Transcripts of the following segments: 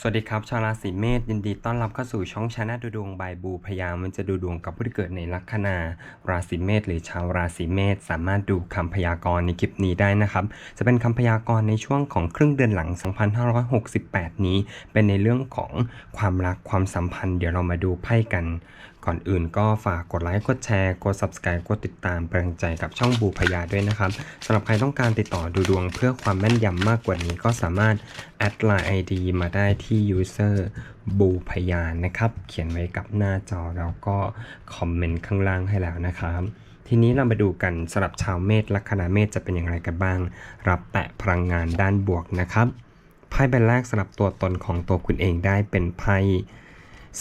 สวัสดีครับ ชาวราศีเมษยินดีต้อนรับเข้าสู่ช่องชาแนลดูดวงบายบูพยามันจะดูดวงกับผู้ที่เกิดในลัคนา ราศีเมษหรือชาวราศีเมษสามารถดูคำพยากรณ์ในคลิปนี้ได้นะครับ จะเป็นคำพยากรณ์ในช่วงของครึ่งเดือนหลัง 2568 นี้ เป็นในเรื่องของความรักความสัมพันธ์ เดี๋ยวเรามาดูไพ่กัน ก่อนอื่นก็ฝากกดไลค์ กดแชร์ กด subscribe กดติดตามเป็นกำลังใจกับช่องบูพยาด้วยนะครับสำหรับใครต้องการติดต่อดูดวงเพื่อความแม่นยำมากกว่านี้ก็สามารถแอดไลน์ ID มาได้ที่ user บูพยานะครับ เขียนไว้กับหน้าจอแล้วก็คอมเมนต์ข้างล่างให้แล้วนะครับทีนี้เรามาดูกันสำหรับชาวเมษลัคนาเมษจะเป็นอย่างไรกันบ้าง รับแตะพลังงานด้านบวกนะครับไพ่ใบแรกสำหรับตัวตนของตัวคุณเองได้เป็นไพ่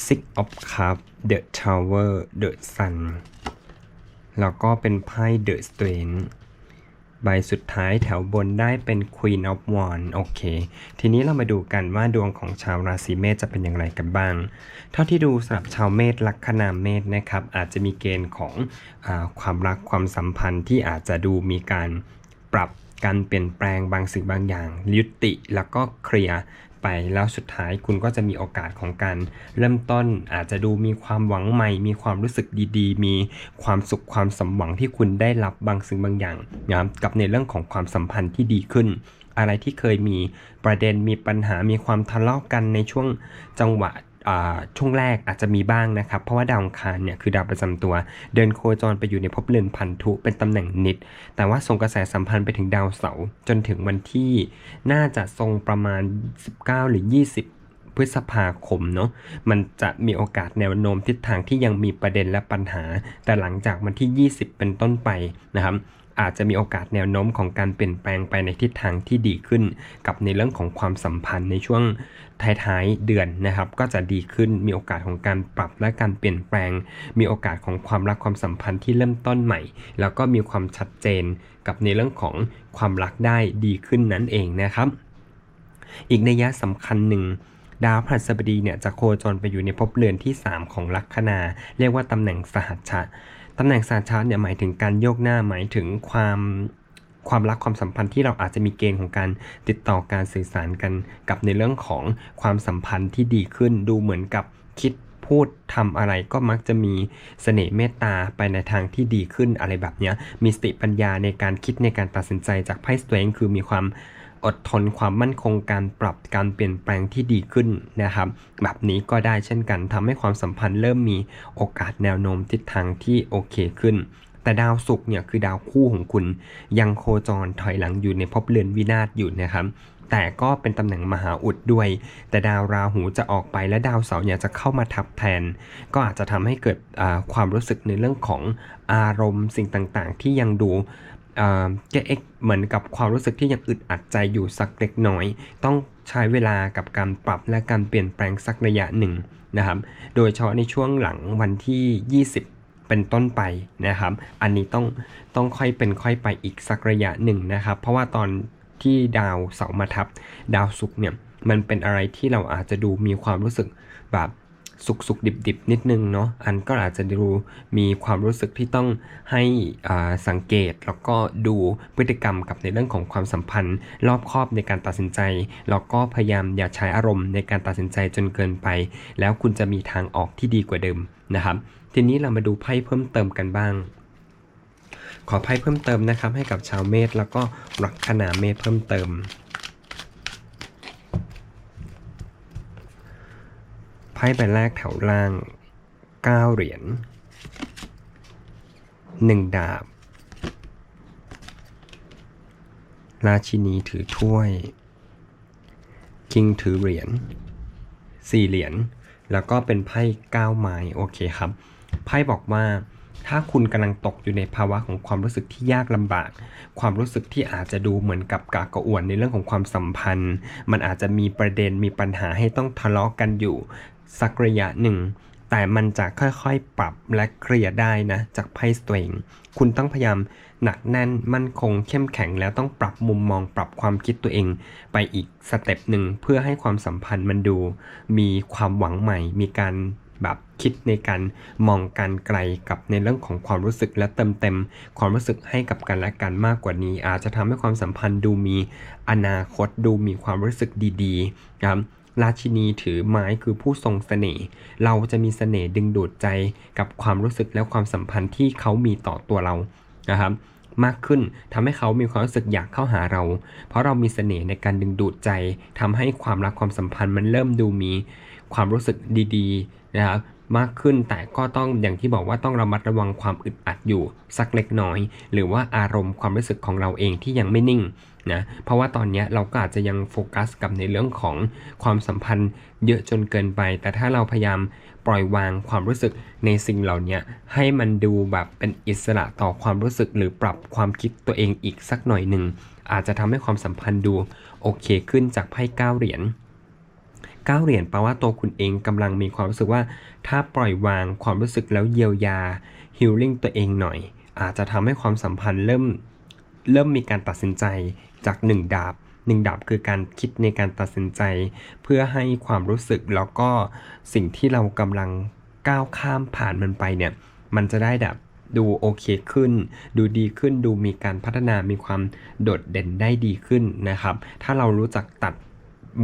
Six of Cups The Tower The Sun แล้วก็เป็นไพ่ The Strength ใบสุดท้ายแถวบนได้เป็น Queen of Wands โอเค ทีนี้เรามาดูกันว่าดวงของชาวราศีเมษจะเป็นอย่างไรกันบ้าง เท่าที่ดูสำหรับชาวเมษลัคนาเมษนะครับ อาจจะมีเกณฑ์ของอความรักความสัมพันธ์ที่อาจจะดูมีการปรับการเปลี่ยนแปลงบางสิ่งบางอย่าง ยุติแล้วก็เคลียร์ ไป แล้วสุดท้ายคุณก็จะมีโอกาสของการเริ่มต้นอาจจะดูมีความหวังใหม่ มีความรู้สึกดีๆ มีความสุขความสมหวังที่คุณได้รับบางสิ่งบางอย่างนะครับกับในเรื่องของความสัมพันธ์ที่ดีขึ้น อะไรที่เคยมีประเด็นมีปัญหามีความทะเลาะกันในช่วงจังหวะ ช่วงแรกอาจจะมีบ้างนะครับ เพราะว่าดาวอังคารเนี่ยคือดาวประจำตัว เดินโคจรไปอยู่ในภพเรือนพันธุเป็นตำแหน่งนิด แต่ว่าส่งกระแสสัมพันธ์ไปถึงดาวเสาร์จนถึงวันที่น่าจะทรงประมาณ 19 หรือ 20พฤษภาคมเนาะมันจะมีโอกาสแนวโน้มทิศทางที่ยังมีประเด็นและปัญหา แต่หลังจากวันที่ 20 เป็นต้นไปนะครับ อาจจะมีโอกาสแนวโน้มของการเปลี่ยนแปลงไปในทิศทางที่ดีขึ้น กับในเรื่องของความสัมพันธ์ในช่วงท้ายๆเดือนนะครับ ก็จะดีขึ้นมีโอกาสของการปรับและการเปลี่ยนแปลง มีโอกาสของความรักความสัมพันธ์ที่เริ่มต้นใหม่ แล้วก็มีความชัดเจนกับในเรื่องของความรักได้ดีขึ้นนั่นเองนะครับ อีกในยยะสำคัญหนึ่งดาวพฤหัสบดีเนี่ยจะโคจรไปอยู่ในภพเรือนที่ 3 ของลัคนา เรียกว่าตำแหน่งสหัชชะ ตำแหน่งสหัชชะเนี่ยหมายถึงการโยกหน้าหมายถึงความความรักความสัมพันธ์ที่เราอาจจะมีเกณฑ์ของการติดต่อการสื่อสารกันกับในเรื่องของความสัมพันธ์ที่ดีขึ้น ดูเหมือนกับคิดพูดทำอะไรก็มักจะมีเสน่ห์เมตตาไปในทางที่ดีขึ้นอะไรแบบเนี้ยมีสติปัญญาในการคิดในการตัดสินใจจากไพ่สเตงคือมีความ อดทนความมั่นคงการปรับการเปลี่ยนแปลงที่ดีขึ้นนะครับ แบบนี้ก็ได้เช่นกันทำให้ความสัมพันธ์เริ่มมีโอกาสแนวโน้มทิศทางที่โอเคขึ้นแต่ดาวศุกร์เนี่ยคือดาวคู่ของคุณ ยังโคจรถอยหลังอยู่ในภพเรือนวินาศอยู่นะครับ แต่ก็เป็นตำแหน่งมหาอุดด้วย แต่ดาวราหูจะออกไปและดาวเสาร์เนี่ยจะเข้ามาทับแทน ก็อาจจะทำให้เกิดความรู้สึกในเรื่องของอารมณ์สิ่งต่างๆ ที่ยังดู แกเอ็กเหมือนกับความรู้สึกที่ยังอึดอัดใจอยู่สักเล็กน้อย ต้องใช้เวลากับการปรับและการเปลี่ยนแปลงสักระยะหนึ่งนะครับ โดยเฉพาะในช่วงหลังวันที่ 20 เป็นต้นไปนะครับ อันนี้ต้องต้องค่อยเป็นค่อยไปอีกสักระยะหนึ่งนะครับ เพราะว่าตอนที่ดาวเสาร์มาทับ ดาวศุกร์เนี่ยมันเป็นอะไรที่เราอาจจะดูมีความรู้สึกแบบ สุกสุกดิบดิบๆ นิดนึงเนาะอันก็อาจจะดูมีความรู้สึกที่ต้องให้สังเกต แล้วก็ดูพฤติกรรมกับในเรื่องของความสัมพันธ์ รอบคอบในการตัดสินใจ แล้วก็พยายามอย่าใช้อารมณ์ในการตัดสินใจจนเกินไป แล้วคุณจะมีทางออกที่ดีกว่าเดิมนะครับ ทีนี้เรามาดูไพ่เพิ่มเติมกันบ้าง ขอไพ่เพิ่มเติมนะครับให้กับชาวเมษแล้วก็ลัคนาเมษเพิ่มเติม ไพ่ใบแรกแถวล่าง 9 เหรียญ 1 ดาบ ราชินีถือถ้วย คิงถือเหรียญ 4 เหรียญ แล้วก็เป็นไพ่9ไม้โอเคครับ ไพ่บอกว่าถ้าคุณกำลังตกอยู่ในภาวะของความรู้สึกที่ยากลำบาก ความรู้สึกที่อาจจะดูเหมือนกับกากกระอ่วนในเรื่องของความสัมพันธ์ มันอาจจะมีประเด็นมีปัญหาให้ต้องทะเลาะกันอยู่ สักระยะหนึ่ง แต่มันจะค่อยๆ ปรับและเคลียร์ได้นะ จากไพ่ตัวเอง คุณต้องพยายามหนักแน่นมั่นคงเข้มแข็งแล้วต้องปรับมุมมองปรับความคิดตัวเอง ไปอีกสเต็ปหนึ่งเพื่อให้ความสัมพันธ์มันดู มีความหวังใหม่ มีการแบบคิดในการมองการไกลกับในเรื่องของความรู้สึกและเติมเต็ม ความรู้สึกให้กับกันและกันมากกว่านี้ อาจจะทำให้ความสัมพันธ์ดูมีอนาคตดูมีความรู้สึกดีๆนะครับ ราชินีถือไม้คือผู้ทรงเสน่ห์เราจะมีเสน่ห์ดึงดูดใจกับความรู้สึกและความสัมพันธ์ที่เขามีต่อตัวเรานะครับมากขึ้นทำให้เขามีความรู้สึกอยากเข้าหาเรา เพราะเรามีเสน่ห์ในการดึงดูดใจทำให้ความรักความสัมพันธ์มันเริ่มดูมีความรู้สึกดีๆนะครับ มากขึ้น แต่ก็ต้องอย่างที่บอกว่าต้องระมัดระวังความอึดอัดอยู่สักเล็กน้อย หรือว่าอารมณ์ความรู้สึกของเราเองที่ยังไม่นิ่งนะเพราะว่าตอนนี้เราก็อาจจะยังโฟกัสกับในเรื่องของความสัมพันธ์เยอะจนเกินไป แต่ถ้าเราพยายามปล่อยวางความรู้สึกในสิ่งเหล่านี้ให้มันดูแบบเป็นอิสระต่อความรู้สึก หรือปรับความคิดตัวเองอีกสักหน่อยหนึ่งอาจจะทำให้ความสัมพันธ์ดูโอเคขึ้นจากไพ่เก้าเหรียญ ก้าเหรียญแปลว่าตัวคุณเองกำลังมีความรู้สึกว่า ถ้าปล่อยวางความรู้สึกแล้วเยียวยาฮิลลิ่งตัวเองหน่อย อาจจะทำให้ความสัมพันธ์เริ่มเริ่มมีการตัดสินใจจาก 1 ดาบ1ดาบคือการคิดในการตัดสินใจ เพื่อให้ความรู้สึกแล้วก็สิ่งที่เรากำลังก้าวข้ามผ่านมันไปเนี่ย มันจะได้แบบดูโอเคขึ้น ดูดีขึ้นดูมีการพัฒนามีความโดดเด่นได้ดีขึ้นนะครับ ถ้าเรารู้จักตัด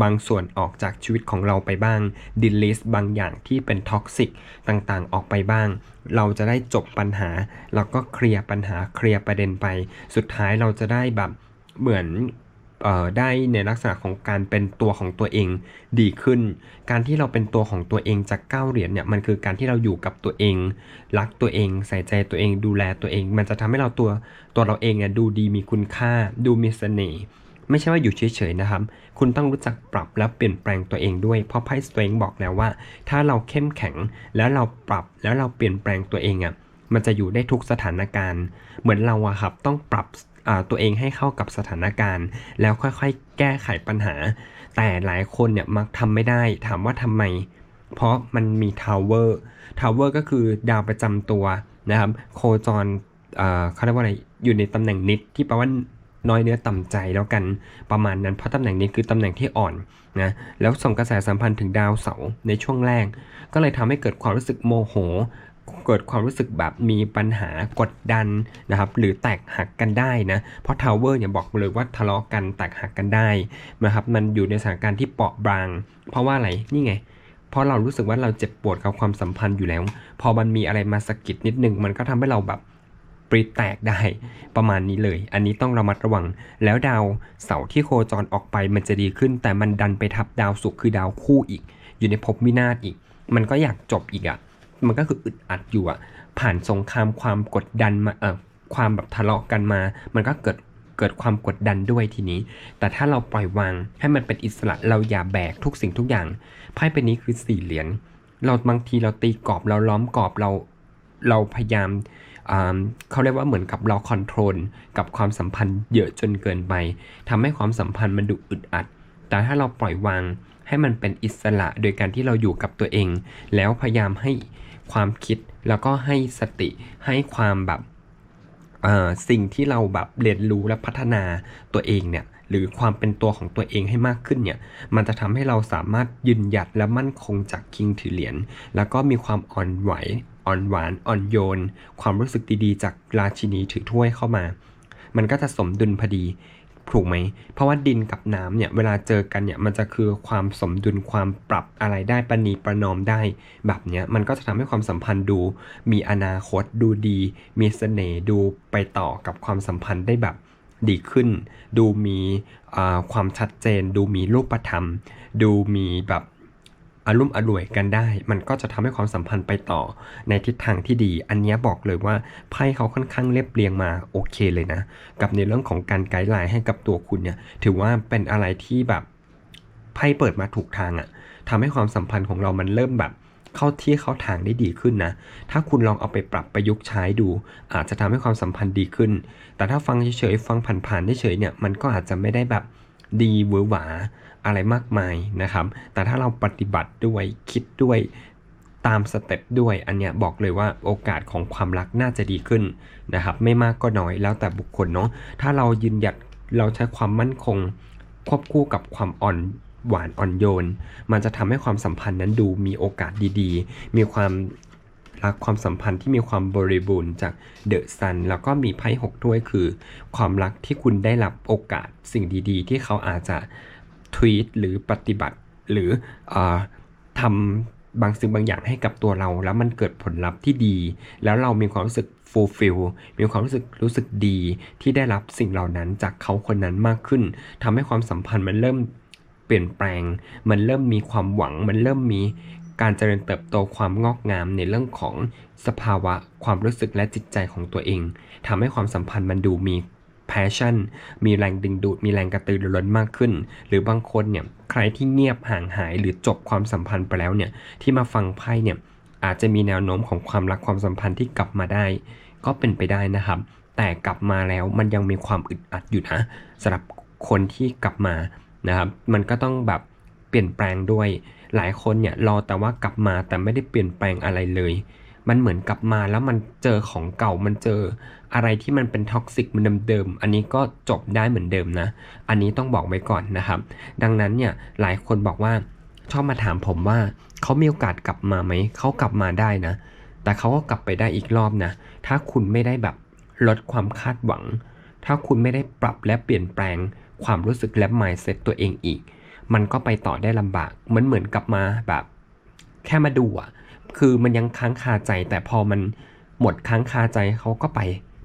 บางส่วนออกจากชีวิตของเราไปบ้างดิลิสบางอย่างที่เป็นท็อกซิกต่างๆ ออกไปบ้าง เราจะได้จบปัญหา แล้วก็เคลียร์ปัญหาเคลียร์ประเด็นไป สุดท้ายเราจะได้แบบเหมือนได้ในลักษณะของการเป็นตัวของตัวเองดีขึ้น การที่เราเป็นตัวของตัวเองจากเก้าเหรียญเนี่ยมันคือการที่เราอยู่กับตัวเอง รักตัวเอง ใส่ใจตัวเองดูแลตัวเอง มันจะทำให้เราตัวตัวเราเองเนี่ยดูดีมีคุณค่า ดูมีเสน่ห์ ไม่ใช่ว่าอยู่เฉยๆนะครับ คุณต้องรู้จักปรับและเปลี่ยนแปลงตัวเองด้วย เพราะไพ่สเตรงบอกแล้วว่า ถ้าเราเข้มแข็งแล้วเราปรับแล้วเราเปลี่ยนแปลงตัวเองอะ่ะมันจะอยู่ได้ทุกสถานการณ์ เหมือนเราอะครับต้องปรับตัวเองให้เข้ากับสถานการณ์ แล้วค่อยๆ แก้ไขปัญหา แต่หลายคนเนี่ยมักทำไม่ได้ ถามว่าทำไม เพราะมันมีทาวเวอร์ทาวเวอร์ก็คือดาวประจำตัวนะครับ โคจรเขาเรียกว่าอะไร อยู่ในตำแหน่งนิดที่แปลว่า น้อยเนื้อต่ำใจแล้วกันประมาณนั้นเพราะตำแหน่งนี้คือตำแหน่งที่อ่อนนะแล้วส่งกระแสสัมพันธ์ถึงดาวเสาร์ในช่วงแรก ก็เลยทำให้เกิดความรู้สึกโมโห เกิดความรู้สึกแบบมีปัญหากดดันนะครับหรือแตกหักกันได้นะเพราะทาวเวอร์เนี่ยบอกเลยว่าทะเลาะกันแตกหักกันได้นะครับมันอยู่ในสถานการณ์ที่เปราะบาง เพราะว่าอะไรนี่ไงเพราะเรารู้สึกว่าเราเจ็บปวดกับความสัมพันธ์อยู่แล้ว พอมันมีอะไรมาสะกิดนิดนึงมันก็ทำให้เราแบบ ปริแตกได้ประมาณนี้เลย อันนี้ต้องระมัดระวัง แล้วดาวเสาร์ที่โคจรออกไปมันจะดีขึ้น แต่มันดันไปทับดาวศุกร์คือดาวคู่อีก อยู่ในภพวินาศอีก มันก็อยากจบอีกอะ่ะ มันก็คืออึดอัดอยู่อะ่ะ ผ่านสงครามความกดดันมาเออความแบบทะเลาะกันมา มันก็เกิดเกิดความกดดันด้วยทีนี้ แต่ถ้าเราปล่อยวางให้มันเป็นอิสระเราอย่าแบกทุกสิ่งทุกอย่าง ไพ่เป็นนี้คือสี่เหรียญ เราบางทีเราตีกรอบเราล้อมกรอบเรา เราพยายาม เขาเรียกว่าเหมือนกับเราคอนโทรลกับความสัมพันธ์เยอะจนเกินไปทำให้ความสัมพันธ์มันดูอึดอัด แต่ถ้าเราปล่อยวางให้มันเป็นอิสระโดยการที่เราอยู่กับตัวเอง แล้วพยายามให้ความคิดแล้วก็ให้สติให้ความแบบสิ่งที่เราแบบเรียนรู้และพัฒนาตัวเองเนี่ยหรือความเป็นตัวของตัวเองให้มากขึ้นเนี่ย มันจะทำให้เราสามารถยืนหยัดและมั่นคงจากคิงถือเหรียญแล้วก็มีความอ่อนไหว อ่อนหวานอ่อนโยน ความรู้สึกดีๆ จากราชินีถือถ้วยเข้ามา มันก็จะสมดุลพอดีถูกไหม เพราะว่าดินกับน้ำเนี่ยเวลาเจอกันเนี่ยมันจะคือความสมดุลความปรับอะไรได้ประนีประนอมได้แบบเนี้ยมันก็จะทำให้ความสัมพันธ์ดู มีอนาคตดูดี มีเสน่ห์ดูไปต่อกับความสัมพันธ์ได้แบบดีขึ้น ดูมีความชัดเจน ดูมีรูปธรรม ดูมีแบบ อารมณ์อร่วยกันได้ มันก็จะทำให้ความสัมพันธ์ไปต่อในทิศทางที่ดี อันนี้บอกเลยว่าไพ่เขาค่อนข้างเรียบเรียงมาโอเคเลยนะ กับในเรื่องของการไกด์ไลน์ให้กับตัวคุณเนี่ย ถือว่าเป็นอะไรที่แบบไพ่เปิดมาถูกทางอะ่ะทำให้ความสัมพันธ์ของเรามันเริ่มแบบเข้าที่เข้าทางได้ดีขึ้นนะ ถ้าคุณลองเอาไปปรับประยุกต์ใช้ดู อาจจะทำให้ความสัมพันธ์ดีขึ้น แต่ถ้าฟังเฉยๆ ฟังผ่านๆเฉยๆเนี่ย มันก็อาจจะไม่ได้แบบดีเวอร์หวา อะไรมากมายนะครับ แต่ถ้าเราปฏิบัติด้วยคิดด้วยตามสเต็ปด้วยอันเนี้ยบอกเลยว่าโอกาสของความรักน่าจะดีขึ้นนะครับ ไม่มากก็น้อยแล้วแต่บุคคลเนาะถ้าเรายืนหยัดเราใช้ความมั่นคง ควบคู่กับความอ่อนหวานอ่อนโยน มันจะทำให้ความสัมพันธ์นั้นดูมีโอกาสดีๆ มีความรักความสัมพันธ์ที่มีความบริบูรณ์จากเดอะซันแล้วก็มีไพ่หกถ้วยคือ ความรักที่คุณได้รับโอกาสสิ่งดีๆ ที่เขาอาจจะ ทวีตหรือปฏิบัติ หรืออทำบางสิ่งบางอย่างให้กับตัวเรา แล้วมันเกิดผลลัพธ์ที่ดี แล้วเรามีความรู้สึก fulfill มีความรู้สึกรู้สึกดีที่ได้รับสิ่งเหล่านั้นจากเขาคนนั้นมากขึ้นทำให้ความสัมพันธ์มันเริ่มเปลี่ยนแปลง มันเริ่มมีความหวัง มันเริ่มมีการเจริญเติบโตความงอกงามในเรื่องของสภาวะความรู้สึกและจิตใจของตัวเองทำให้ความสัมพันธ์มันดูมี passion มีแรงดึงดูด มีแรงกระตือรือร้นมากขึ้น หรือบางคนเนี่ยใครที่เงียบห่างหายหรือจบความสัมพันธ์ไปแล้วเนี่ยที่มาฟังไพ่เนี่ยอาจจะมีแนวโน้มของความรักความสัมพันธ์ที่กลับมาได้ ก็เป็นไปได้นะครับ แต่กลับมาแล้วมันยังมีความอึดอัดอยู่นะสำหรับคนที่กลับมานะครับ มันก็ต้องแบบเปลี่ยนแปลงด้วย หลายคนเนี่ยรอแต่ว่ากลับมาแต่ไม่ได้เปลี่ยนแปลงอะไรเลย มันเหมือนกลับมาแล้วมันเจอของเก่ามันเจอ อะไรที่มันเป็นท็อกซิกมันเดิมๆอันนี้ก็จบได้เหมือนเดิมนะ อันนี้ต้องบอกไว้ก่อนนะครับ ดังนั้นเนี่ยหลายคนบอกว่าชอบมาถามผมว่าเขามีโอกาสกลับมาไหม เขากลับมาได้นะ แต่เขาก็กลับไปได้อีกรอบนะ ถ้าคุณไม่ได้แบบลดความคาดหวัง ถ้าคุณไม่ได้ปรับและเปลี่ยนแปลงความรู้สึกและ mindset ตัวเองอีก มันก็ไปต่อได้ลำบาก มันเหมือนกลับมาแบบ แค่มาดูอะคือมันยังค้างคาใจ แต่พอมันหมดค้างคาใจเขาก็ไป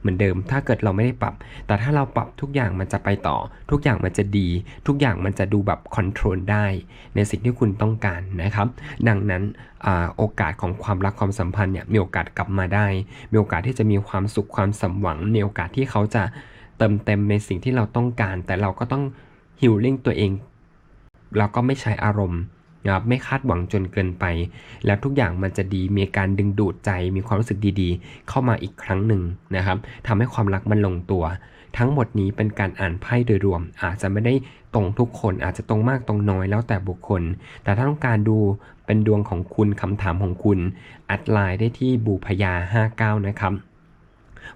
เหมือนเดิม ถ้าเกิดเราไม่ได้ปรับ แต่ถ้าเราปรับทุกอย่างมันจะไปต่อ ทุกอย่างมันจะดี ทุกอย่างมันจะดูแบบคอนโทรลได้ ในสิ่งที่คุณต้องการนะครับ ดังนั้นอโอกาสของความรักความสัมพันธ์เนี่ยมีโอกาสกลับมาได้ มีโอกาสที่จะมีความสุขความสมหวังมีโอกาสที่เขาจะเติมเต็มในสิ่งที่เราต้องการ แต่เราก็ต้องฮิลลิ่งตัวเองแล้วก็ไม่ใช้อารมณ์ นะครับไม่คาดหวังจนเกินไป แล้วทุกอย่างมันจะดีมีการดึงดูดใจมีความรู้สึกดีๆ เข้ามาอีกครั้งหนึ่งนะครับทำให้ความรักมันลงตัว ทั้งหมดนี้เป็นการอ่านไพ่โดยรวม อาจจะไม่ได้ตรงทุกคนอาจจะตรงมากตรงน้อยแล้วแต่บุคคล แต่ถ้าต้องการดูเป็นดวงของคุณคำถามของคุณแอดไลน์ได้ที่บูพยา 59 นะครับ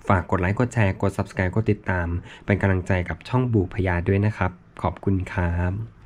ฝากกดไลค์ กดแชร์ กด subscribe กดติดตาม เป็นกำลังใจกับช่องบูพยาด้วยนะครับ ขอบคุณครับ